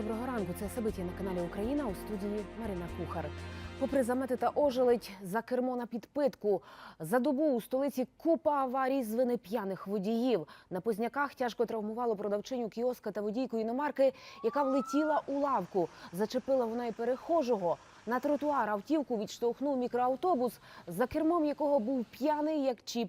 Доброго ранку. Це Сабиті на каналі Україна у студії Марина Кухар. Попри замети та ожеледь, за кермо на підпитку. За добу у столиці купа аварій з вини п'яних водіїв. На Позняках тяжко травмувало продавчиню кіоска та водійку іномарки, яка влетіла у лавку. Зачепила вона й перехожого. На тротуар автівку відштовхнув мікроавтобус, за кермом якого був п'яний як чіп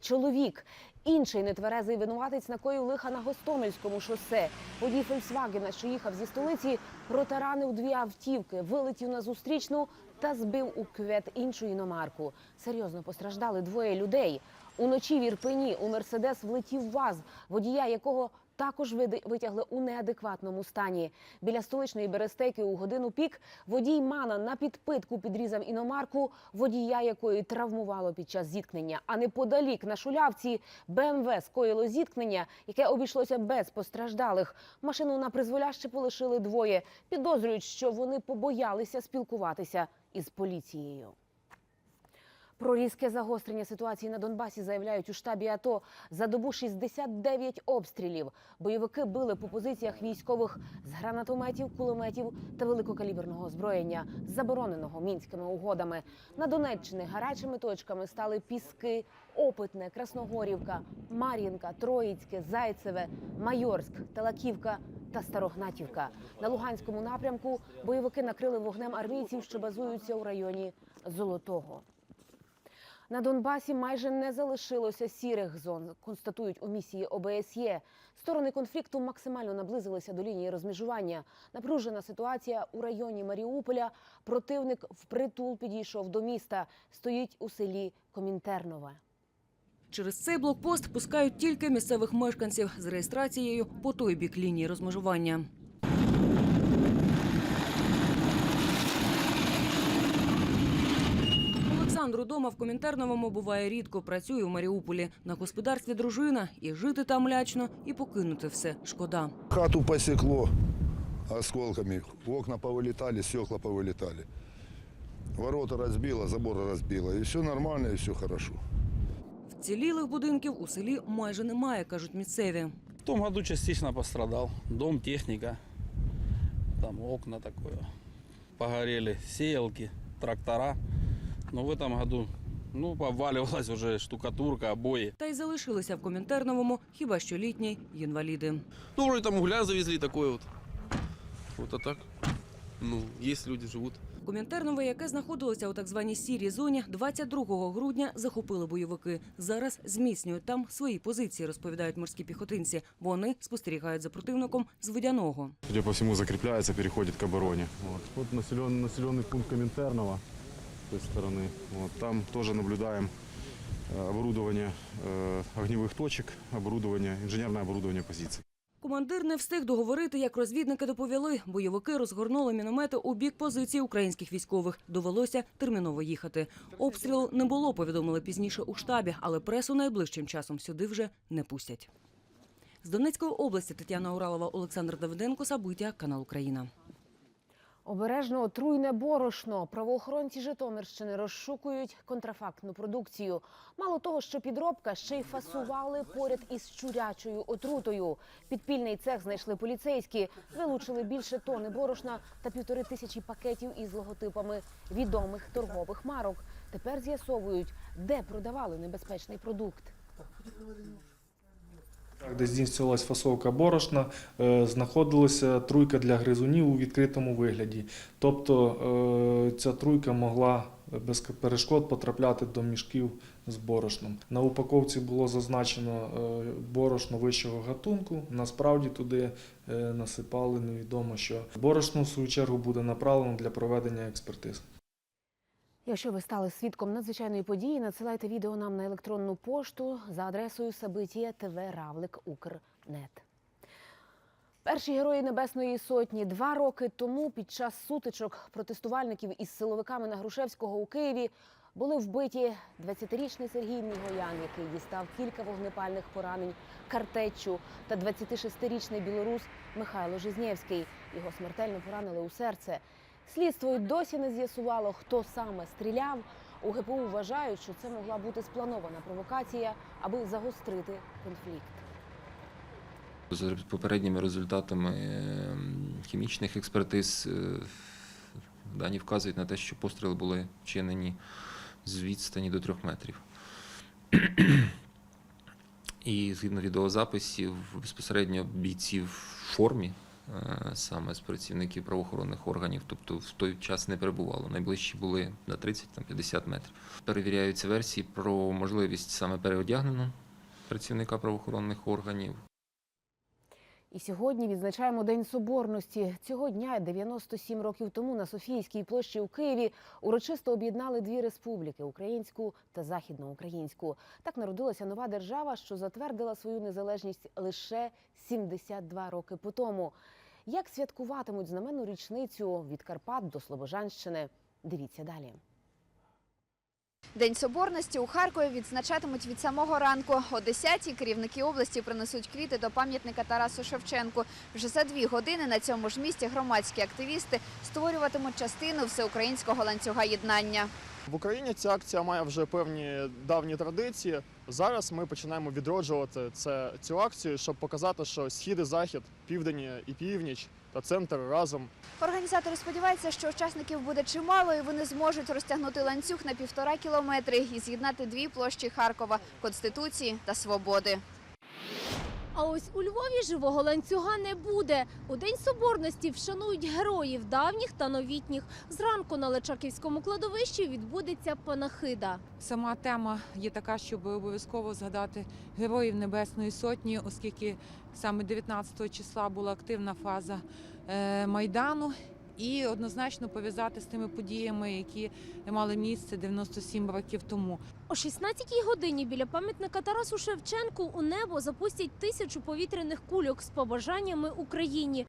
чоловік. Інший нетверезий винуватець накоїв лиха на Гостомельському шосе. Водій Фольксвагена, що їхав зі столиці, протаранив дві автівки, вилетів на зустрічну та збив у квет іншу іномарку. Серйозно постраждали двоє людей. Уночі в Ірпені у Мерседес влетів ВАЗ, водія якого також витягли у неадекватному стані. Біля столичної берестейки у годину пік водій Мана на підпитку підрізав іномарку, водія якої травмувало під час зіткнення. А неподалік на шулявці БМВ скоїло зіткнення, яке обійшлося без постраждалих. Машину на призволяще полишили двоє. Підозрюють, що вони побоялися спілкуватися із поліцією. Про різке загострення ситуації на Донбасі заявляють у штабі АТО. За добу 69 обстрілів. Бойовики били по позиціях військових з гранатометів, кулеметів та великокаліберного озброєння, забороненого мінськими угодами. На Донеччині гарячими точками стали Піски, Опитне, Красногорівка, Мар'їнка, Троїцьке, Зайцеве, Майорськ, Талаківка та Старогнатівка. На Луганському напрямку бойовики накрили вогнем армійців, що базуються у районі Золотого. На Донбасі майже не залишилося сірих зон, констатують у місії ОБСЄ. Сторони конфлікту максимально наблизилися до лінії розмежування. Напружена ситуація у районі Маріуполя. Противник впритул підійшов до міста. Стоїть у селі Комінтернове. Через цей блокпост пускають тільки місцевих мешканців з реєстрацією по той бік лінії розмежування. Олександру дома в Комінтерновому буває рідко. Працює у Маріуполі. На господарстві дружина і жити там лячно, і покинути все шкода. Хату посекло осколками, окна повылетали, стекла повылетали. Ворота разбило, заборы разбило. И все нормально, и все хорошо. Вцілілих будинків у селі майже немає, кажуть місцеві. В том году частично пострадал. Дом, техника, там окна такое. Погорели сеялки, трактора. Но в этом году ну, обваливалась уже штукатурка, обои. Та й залишилися в Комінтерновому хіба що літні інваліди. Ну, вроде там угля завезли такой вот. Вот а так. Ну, есть люди, живут. Комінтернове, яке знаходилося у так званій сірій зоні, 22 грудня захопили бойовики. Зараз зміцнюють там свої позиції, розповідають морські піхотинці. Вони спостерігають за противником з водяного. судя по всему, закрепляется, переходит к обороне. Вот, вот населенный, населенный пункт Коминтерного с той стороны. Вот, там тоже наблюдаем э, оборудование э, огневых точек, оборудование, инженерное оборудование позиций. Командир не встиг договорити, як розвідники доповіли. Бойовики розгорнули міномети у бік позиції українських військових. Довелося терміново їхати. Обстрілу не було, повідомили пізніше у штабі, але пресу найближчим часом сюди вже не пустять. З Донецької області Тетяна Уралова, Олександр Давиденко, Сабиття, канал Україна. Обережно отруйне борошно. Правоохоронці Житомирщини розшукують контрафактну продукцію. Мало того, що підробка ще й фасували поряд із щурячою отрутою. Підпільний цех знайшли поліцейські, вилучили більше тони борошна та півтори тисячі пакетів із логотипами відомих торгових марок. Тепер з'ясовують, де продавали небезпечний продукт. Де здійснювалась фасовка борошна, е, знаходилася труйка для гризунів у відкритому вигляді. Тобто е, ця труйка могла без перешкод потрапляти до мішків з борошном. На упаковці було зазначено е, борошно вищого гатунку. Насправді туди насипали невідомо що. Борошно, в свою чергу, буде направлено для проведення експертиз. Якщо ви стали свідком надзвичайної події, надсилайте відео нам на електронну пошту за адресою Сабитія ТВ Равлик Укрнет. Перші герої Небесної Сотні два роки тому під час сутичок протестувальників із силовиками на Грушевського у Києві були вбиті 20-річний Сергій Мігоян, який дістав кілька вогнепальних поранень картеччю, та 26-річний білорус Михайло Жизнєвський. Його смертельно поранили у серце. Слідство й досі не з'ясувало, хто саме стріляв. У ГПУ вважають, що це могла бути спланована провокація, аби загострити конфлікт. За попередніми результатами ем, хімічних експертиз е, дані вказують на те, що постріли були вчинені з відстані до трьох метрів. І згідно відеозаписів, безпосередньо бійці в формі, саме з працівників правоохоронних органів, тобто в той час не перебувало. Найближчі були на 30-50 метрів. Перевіряються версії про можливість саме переодягненого працівника правоохоронних органів. І сьогодні відзначаємо День Соборності. Цього дня, 97 років тому, на Софійській площі у Києві урочисто об'єднали дві республіки українську та західноукраїнську. Так народилася нова держава, що затвердила свою незалежність лише 72 роки по тому. Як святкуватимуть знаменну річницю від Карпат до Слобожанщини? Дивіться далі. День соборності у Харкові відзначатимуть від самого ранку. О 10-й керівники області принесуть квіти до пам'ятника Тарасу Шевченку. Вже за дві години на цьому ж місці громадські активісти створюватимуть частину всеукраїнського ланцюга єднання. В Україні ця акція має вже певні давні традиції. Зараз ми починаємо відроджувати це, цю акцію, щоб показати, що схід і захід, південь і північ та центр разом. Організатори сподіваються, що учасників буде чимало, і вони зможуть розтягнути ланцюг на півтора кілометри і з'єднати дві площі Харкова Конституції та Свободи. А ось у Львові живого ланцюга не буде. У День Соборності вшанують героїв давніх та новітніх. Зранку на Личаківському кладовищі відбудеться панахида. Сама тема є така, щоб обов'язково згадати героїв Небесної Сотні, оскільки саме 19 числа була активна фаза е, Майдану. І однозначно пов'язати з тими подіями, які мали місце 97 років тому. О 16-й годині біля пам'ятника Тарасу Шевченку у небо запустять тисячу повітряних кульок з побажаннями Україні.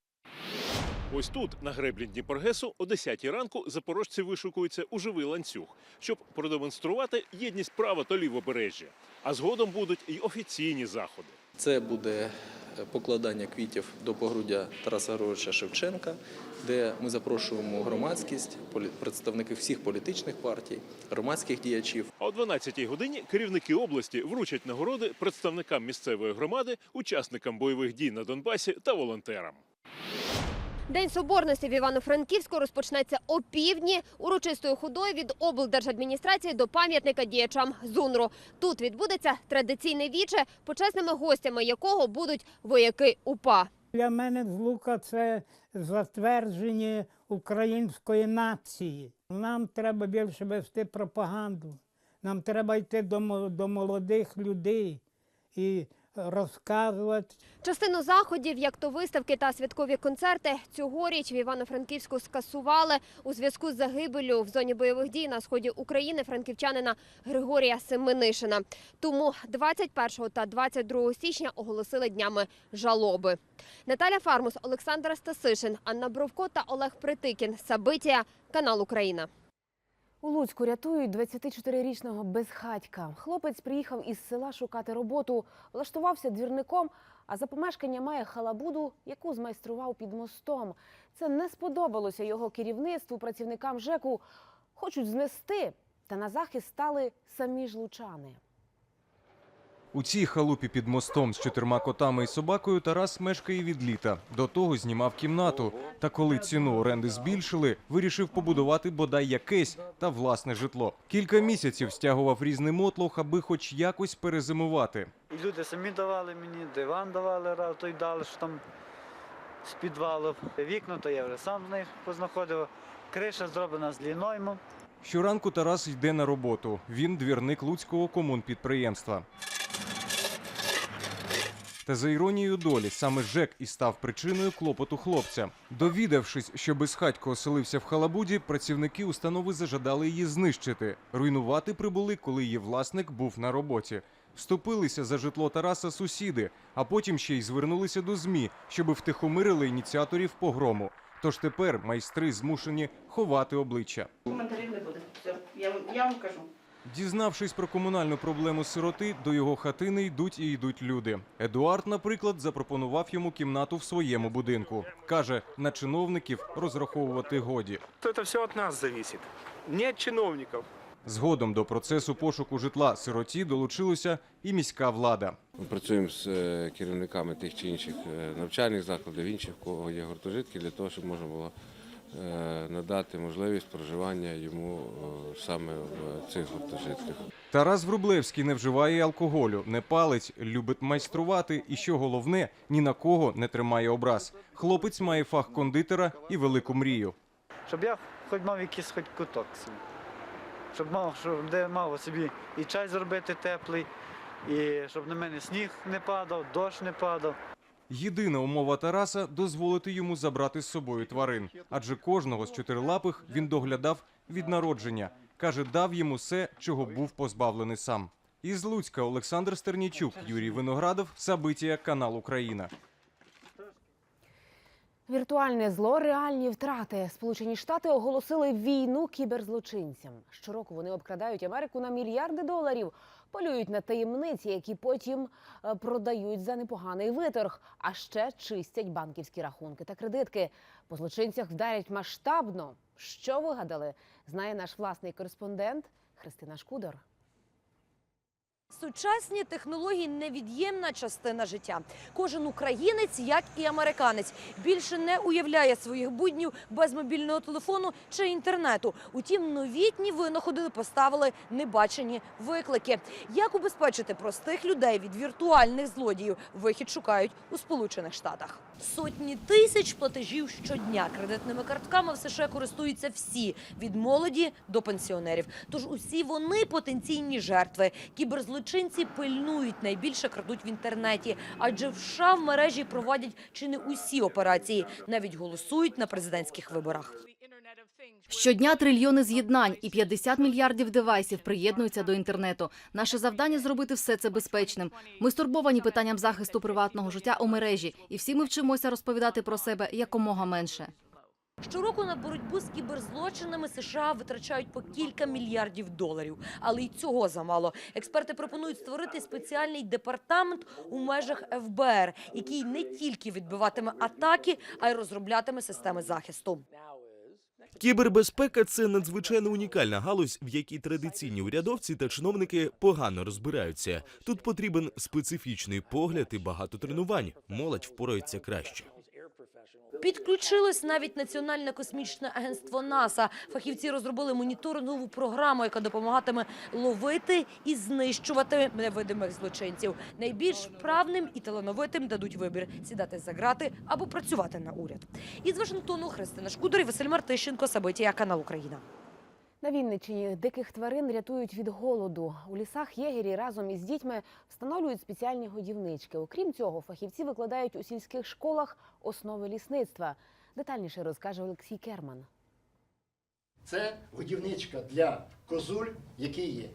Ось тут, на греблі Дніпоргесу, о 10 ранку запорожці вишукуються у живий ланцюг, щоб продемонструвати єдність права та лівобережжя. А згодом будуть і офіційні заходи. Це буде покладання квітів до погруддя Тараса Григоровича Шевченка, де ми запрошуємо громадськість, представників всіх політичних партій, громадських діячів. А о 12-й годині керівники області вручать нагороди представникам місцевої громади, учасникам бойових дій на Донбасі та волонтерам. День Соборності в Івано-Франківську розпочнеться о півдні урочистою ходою від облдержадміністрації до пам'ятника діячам ЗУНРу. Тут відбудеться традиційне віче, почесними гостями якого будуть вояки УПА. Для мене злука це затвердження української нації. Нам треба більше вести пропаганду. Нам треба йти до, молодих людей і розказувати. Частину заходів, як то виставки та святкові концерти, цьогоріч в Івано-Франківську скасували у зв'язку з загибелю в зоні бойових дій на сході України франківчанина Григорія Семенишина. Тому 21 та 22 січня оголосили днями жалоби. Наталя Фармус, Олександр Стасишин, Анна Бровко та Олег Притикін. Сабитія, канал Україна. У Луцьку рятують 24-річного безхатька. Хлопець приїхав із села шукати роботу, влаштувався двірником, а за помешкання має халабуду, яку змайстрував під мостом. Це не сподобалося його керівництву, працівникам ЖЕКу. Хочуть знести, та на захист стали самі ж лучани. У цій халупі під мостом з чотирма котами і собакою Тарас мешкає від літа. До того знімав кімнату. Та коли ціну оренди збільшили, вирішив побудувати бодай якесь та власне житло. Кілька місяців стягував різний мотлох, аби хоч якось перезимувати. І люди самі давали мені, диван давали, раз той дали, що там з підвалу. Вікна то я вже сам з них познаходив. Криша зроблена з ліноймом. Щоранку Тарас йде на роботу. Він двірник луцького комунпідприємства. Та за іронією долі, саме ЖЕК і став причиною клопоту хлопця. Довідавшись, що безхатько оселився в халабуді, працівники установи зажадали її знищити. Руйнувати прибули, коли її власник був на роботі. Вступилися за житло Тараса сусіди, а потім ще й звернулися до ЗМІ, щоби втихомирили ініціаторів погрому. Тож тепер майстри змушені ховати обличчя. Коментарів не буде. Я вам кажу. Дізнавшись про комунальну проблему сироти, до його хатини йдуть і йдуть люди. Едуард, наприклад, запропонував йому кімнату в своєму будинку. Каже, на чиновників розраховувати годі. Это все от нас зависит. Не от чиновников. Згодом до процесу пошуку житла сироті долучилася і міська влада. Ми працюємо з е, керівниками тих чи інших е, навчальних закладів, інших, кого є гуртожитки, для того, щоб можна було надати можливість проживання йому е, саме в цих гуртожитках. Тарас Врублевський не вживає алкоголю, не палить, любить майструвати і, що головне, ні на кого не тримає образ. Хлопець має фах кондитера і велику мрію. Щоб я хоч мав якийсь хоч куток собі. Щоб мав, щоб де мав собі і чай зробити теплий, і щоб на мене сніг не падав, дощ не падав. Єдина умова Тараса дозволити йому забрати з собою тварин, адже кожного з чотирилапих він доглядав від народження. Каже, дав йому все, чого був позбавлений сам. Із Луцька Олександр Стернічук, Юрій Виноградов, Сабитія, канал Україна. Віртуальне зло, реальні втрати. Сполучені Штати оголосили війну кіберзлочинцям. Щороку вони обкрадають Америку на мільярди доларів, полюють на таємниці, які потім е, продають за непоганий виторг, а ще чистять банківські рахунки та кредитки. По злочинцях вдарять масштабно. Що вигадали, знає наш власний кореспондент Христина Шкудор. Сучасні технології невід'ємна частина життя. Кожен українець, як і американець, більше не уявляє своїх буднів без мобільного телефону чи інтернету. Утім, новітні винаходи поставили небачені виклики. Як убезпечити простих людей від віртуальних злодіїв? Вихід шукають у Сполучених Штатах. Сотні тисяч платежів щодня кредитними картками в США користуються всі від молоді до пенсіонерів. Тож усі вони потенційні жертви. Кіберзлочинці пильнують найбільше крадуть в інтернеті, адже в США в мережі проводять чи не усі операції, навіть голосують на президентських виборах. Щодня трильйони з'єднань і 50 мільярдів девайсів приєднуються до інтернету. Наше завдання зробити все це безпечним. Ми стурбовані питанням захисту приватного життя у мережі, і всі ми вчимося розповідати про себе якомога менше. Щороку на боротьбу з кіберзлочинами США витрачають по кілька мільярдів доларів, але й цього замало. Експерти пропонують створити спеціальний департамент у межах ФБР, який не тільки відбиватиме атаки, а й розроблятиме системи захисту. Кібербезпека це надзвичайно унікальна галузь, в якій традиційні урядовці та чиновники погано розбираються. Тут потрібен специфічний погляд і багато тренувань. Молодь впорається краще. Підключилось навіть Національне космічне агентство НАСА. Фахівці розробили моніторингову програму, яка допомагатиме ловити і знищувати невидимих злочинців. Найбільш вправним і талановитим дадуть вибір сідати за грати або працювати на уряд. Із Вашингтону Христина Шкудер і Василь Мартищенко, Сабитія, канал Україна. На Вінниччині диких тварин рятують від голоду. У лісах єгері разом із дітьми встановлюють спеціальні годівнички. Окрім цього, фахівці викладають у сільських школах основи лісництва. Детальніше розкаже Олексій Керман. Це годівничка для козуль, які є.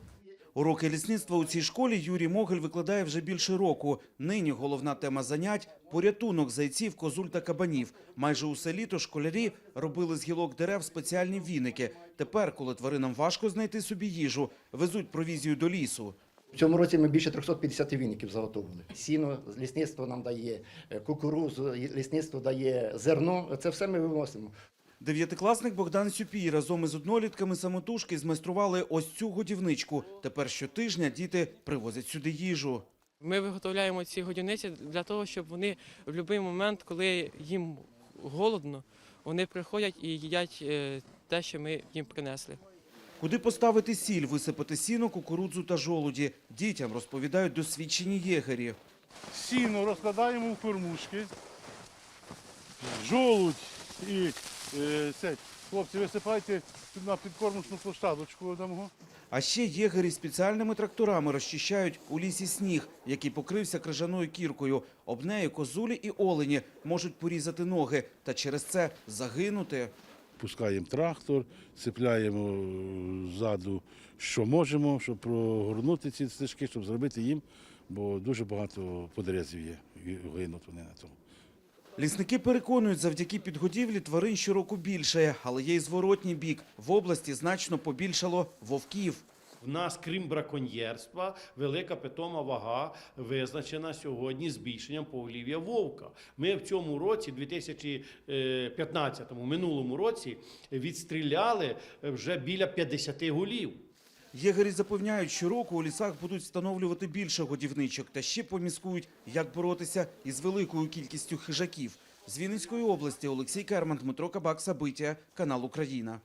Уроки лісництва у цій школі Юрій Могиль викладає вже більше року. Нині головна тема занять порятунок зайців, козуль та кабанів. Майже усе літо школярі робили з гілок дерев спеціальні віники. Тепер, коли тваринам важко знайти собі їжу, везуть провізію до лісу. В цьому році ми більше 350 віників заготовили. Сіно з лісництва нам дає, е, кукурузу, лісництво дає зерно. Це все ми виносимо. Дев'ятикласник Богдан Сюпій разом із однолітками самотужки змайстрували ось цю годівничку. Тепер щотижня діти привозять сюди їжу. Ми виготовляємо ці годівниці для того, щоб вони в будь-який момент, коли їм голодно, вони приходять і їдять е, те, що ми їм принесли. Куди поставити сіль, висипати сіно, кукурудзу та жолуді. Дітям розповідають досвідчені єгері. Сіно розкладаємо в кормушки, жолудь і це, хлопці, висипайте на підкормочну площадочку одного. А ще єгері спеціальними тракторами розчищають у лісі сніг, який покрився крижаною кіркою. Об неї козулі і олені можуть порізати ноги та через це загинути. Пускаємо трактор, цепляємо ззаду, що можемо, щоб прогорнути ці стежки, щоб зробити їм, бо дуже багато подрезів є, і гинуть вони на тому. Лісники переконують, завдяки підгодівлі тварин щороку більше, але є й зворотній бік. В області значно побільшало вовків. В нас, крім браконьєрства, велика питома вага визначена сьогодні збільшенням поголів'я вовка. Ми в цьому році, 2015 минулому році, відстріляли вже біля 50 голів. Єгері запевняють, що року у лісах будуть встановлювати більше годівничок та ще поміскують, як боротися із великою кількістю хижаків. З Вінницької області Олексій Керман, Дмитро Кабак, Сабиття, канал Україна.